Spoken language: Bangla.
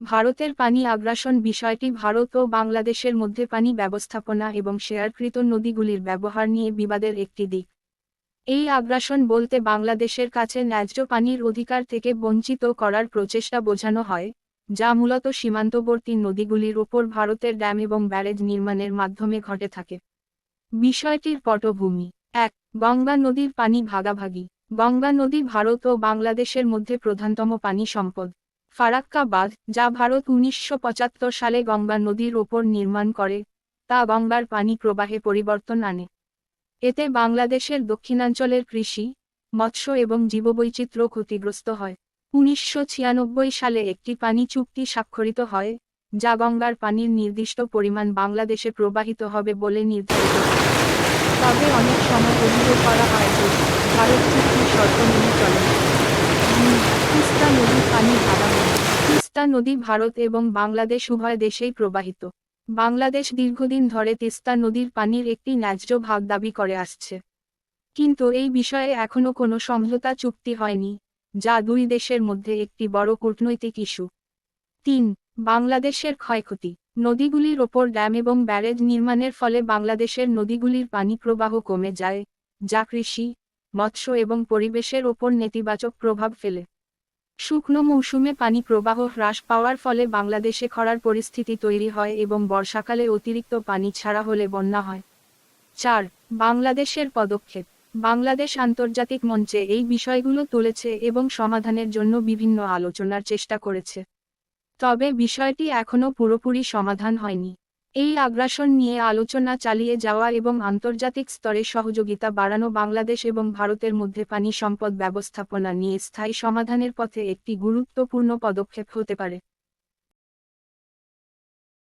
ভারতের পানি আগ্রাসন বিষয়টি ভারত ও বাংলাদেশের মধ্যে পানি ব্যবস্থাপনা এবং শেয়ারকৃত নদীগুলির ব্যবহার নিয়ে বিবাদের একটি দিক। এই আগ্রাসন বলতে বাংলাদেশের কাছে ন্যায্য পানির অধিকার থেকে বঞ্চিত করার প্রচেষ্টা বোঝানো হয়, যা মূলত সীমান্তবর্তী নদীগুলির ওপর ভারতের ড্যাম এবং ব্যারেজ নির্মাণের মাধ্যমে ঘটে থাকে। বিষয়টির পটভূমি। এক, গঙ্গা নদীর পানি ভাগাভাগি। গঙ্গা নদী ভারত ও বাংলাদেশের মধ্যে প্রধানতম পানি সম্পদ। ফারাক্কা বাঁধ যা ভারত উনিশশো পঁচাত্তর সালে গঙ্গা নদীর ওপর নির্মাণ করে, তা গঙ্গার পানি প্রবাহে পরিবর্তন আনে। এতে বাংলাদেশের দক্ষিণাঞ্চলের কৃষি, মৎস্য এবং জীববৈচিত্র্য ক্ষতিগ্রস্ত হয়। উনিশশো ছিয়ানব্বই সালে একটি পানি চুক্তি স্বাক্ষরিত হয়, যা গঙ্গার পানির নির্দিষ্ট পরিমাণ বাংলাদেশে প্রবাহিত হবে বলে নির্ধারিত তবে অনেক সময় অভিযোগ করা হয় যে ভারত চুক্তির শর্ত মেনে চলে না। দুই, তিস্তা নদীর পানি ভাগাভাগি তিস্তা নদী ভারত এবং বাংলাদেশ উভয় দেশেই প্রবাহিত। বাংলাদেশ দীর্ঘদিন ধরে তিস্তা নদীর পানির একটি ন্যায্য ভাগ দাবি করে আসছে। কিন্তু এই বিষয়ে এখনও কোনো সমঝোতা চুক্তি হয়নি, যা দুই দেশের মধ্যে একটি বড় কূটনৈতিক ইস্যু। তিন, বাংলাদেশের ক্ষয়ক্ষতি। নদীগুলির ওপর ড্যাম এবং ব্যারেজ নির্মাণের ফলে বাংলাদেশের নদীগুলির পানি প্রবাহ কমে যায়, যা কৃষি, মৎস্য এবং পরিবেশের ওপর নেতিবাচক প্রভাব ফেলে। শুকনো মৌসুমে পানি প্রবাহ হ্রাস পাওয়ার ফলে বাংলাদেশে খরার পরিস্থিতি তৈরি হয় এবং বর্ষাকালে অতিরিক্ত পানি ছাড়া হলে বন্যা হয়। চার, বাংলাদেশের পদক্ষেপ। বাংলাদেশ আন্তর্জাতিক মঞ্চে এই বিষয়গুলো তুলেছে এবং সমাধানের জন্য বিভিন্ন আলোচনার চেষ্টা করেছে। তবে বিষয়টি এখনও পুরোপুরি সমাধান হয়নি। এই আগ্রাসন নিয়ে আলোচনা চালিয়ে যাওয়া এবং আন্তর্জাতিক স্তরে সহযোগিতা বাড়ানো বাংলাদেশ এবং ভারতের মধ্যে পানি সম্পদ ব্যবস্থাপনা নিয়ে স্থায়ী সমাধানের পথে একটি গুরুত্বপূর্ণ পদক্ষেপ হতে পারে।